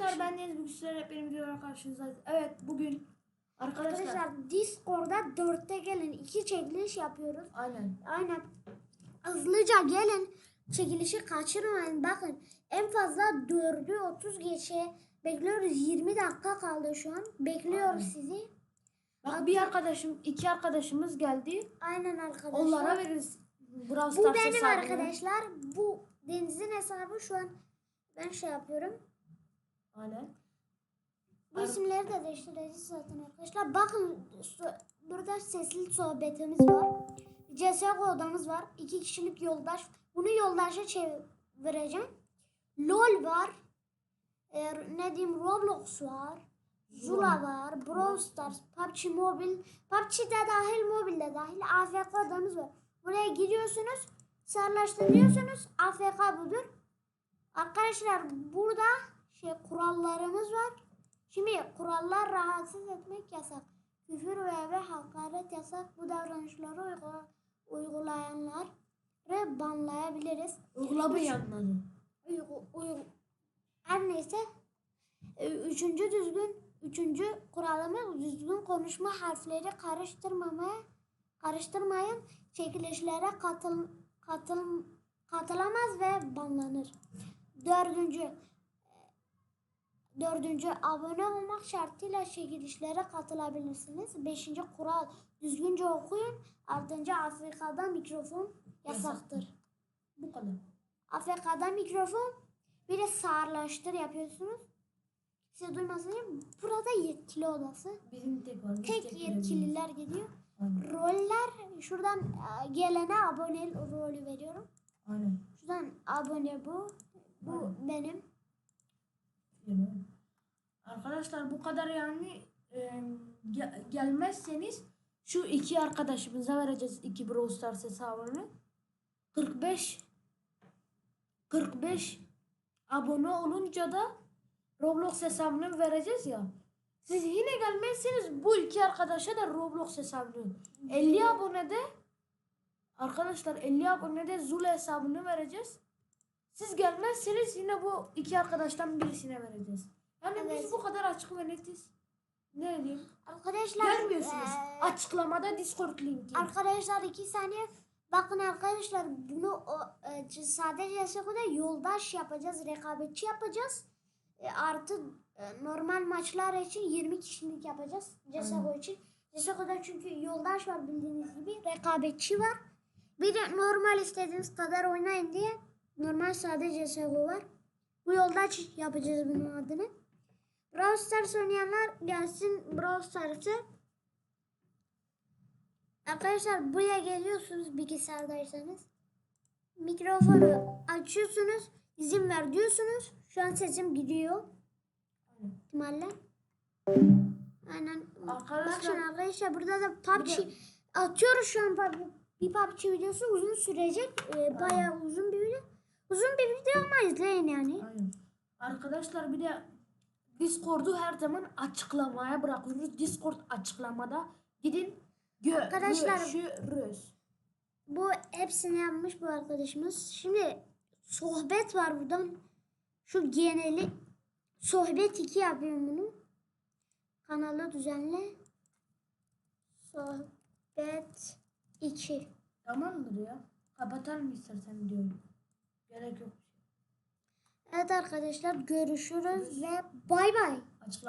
Dostlar ben Deniz Büyüksüler hep benim videolara karşınızdayız. Evet bugün arkadaşlar. Arkadaşlar Discord'da dörtte gelin. iki çekiliş yapıyoruz. Aynen. Aynen. Hızlıca gelin. Çekilişi kaçırmayın. Bakın en fazla 4'ü 30 geçe bekliyoruz. 20 dakika kaldı şu an. Bekliyoruz Aynen. sizi. Bak bir arkadaşım, iki arkadaşımız geldi. Aynen arkadaşlar. Onlara veririz. Brawl Bu benim hesabını. arkadaşlar. Bu Deniz'in hesabı şu an ben şey yapıyorum. Aynen. Bu isimleri de değiştireceğiz zaten arkadaşlar. Bakın burada sesli sohbetimiz var. CSGO odamız var. İki kişilik yoldaş. Bunu yoldaşa çevireceğim. LOL var. Ee, ne diyeyim Roblox var. Zula var. Brawl Stars. PUBG Mobile. PUBG de dahil mobilde dahil. AFK odamız var. Buraya giriyorsunuz. Sarılaştırıyorsunuz. AFK budur. Arkadaşlar burada şey kurallarımız var. Şimdi kurallar rahatsız etmek yasak. Küfür ve, ve hakaret yasak. Bu davranışları uygula- uygulayanları banlayabiliriz. Uygulamayanları. Uygu, uygu, her neyse e, üçüncü düzgün üçüncü kuralımız düzgün konuşma harfleri karıştırmamaya karıştırmayın. Çekilişlere katıl, katıl, katılamaz ve banlanır. Dördüncü Dördüncü abone olmak şartıyla çekilişlere katılabilirsiniz. Beşinci kural düzgünce okuyun. Altıncı Afrika'da mikrofon yasaktır. Bu kadar. AFK'da mikrofon bir de sağırlaştır yapıyorsunuz. Size duymasın diye burada yetkili odası. Bizim tek var. Tek yetkililer. Aynen. Roller şuradan e, gelene abone rolü veriyorum. Aynen. Şuradan abone bu. Bu Aynen. benim. Arkadaşlar bu kadar yani e, ge- gelmezseniz şu iki arkadaşımıza vereceğiz iki Brawl Stars hesabını. 45 45 abone olunca da Roblox hesabını vereceğiz ya. Siz yine gelmezseniz bu iki arkadaşa da Roblox hesabını 50 abonede arkadaşlar 50 abonede Zula hesabını vereceğiz. Siz gelmezseniz yine bu iki arkadaştan birisine vereceğiz. Yani biz Evet. bu kadar açık ve netiz. Ne diyeyim? Arkadaşlar Gelmiyorsunuz. e, Açıklamada Discord linki. Arkadaşlar iki saniye. Bakın arkadaşlar bunu e, sadece CSGO'da yoldaş yapacağız. Rekabetçi yapacağız. E, artı e, normal maçlar için 20 kişilik yapacağız. CSGO için. CSGO'da çünkü yoldaş var bildiğiniz gibi. Rekabetçi var. Bir de normal istediğiniz kadar oynayın diye normal sadece CSGO var. Bu yoldaş yapacağız bunun adını. Brawl Stars oynayanlar gelsin Brawl Stars'ı. Arkadaşlar buraya geliyorsunuz bilgisayardaysanız. Mikrofonu açıyorsunuz. izin ver diyorsunuz. Şu an sesim gidiyor. İhtimalle. Aynen. Arkadaşlar- Bak şimdi arkadaşlar burada da PUBG atıyoruz şu an. Bir PUBG videosu uzun sürecek. Ee, bayağı uzun bir video. Uzun bir video ama izleyin yani. Aynen. Arkadaşlar bir de Discord'u her zaman açıklamaya bırakıyoruz. Discord açıklamada gidin Arkadaşlar- görüşürüz. Bu hepsini yapmış bu arkadaşımız. Şimdi sohbet var buradan. Şu geneli sohbet 2 yapıyorum bunu. Kanalı düzenle. Sohbet 2. Tamamdır ya. Kapatalım istersen videoyu. Gerek yok. Evet arkadaşlar görüşürüz ve bay bay. Açıklama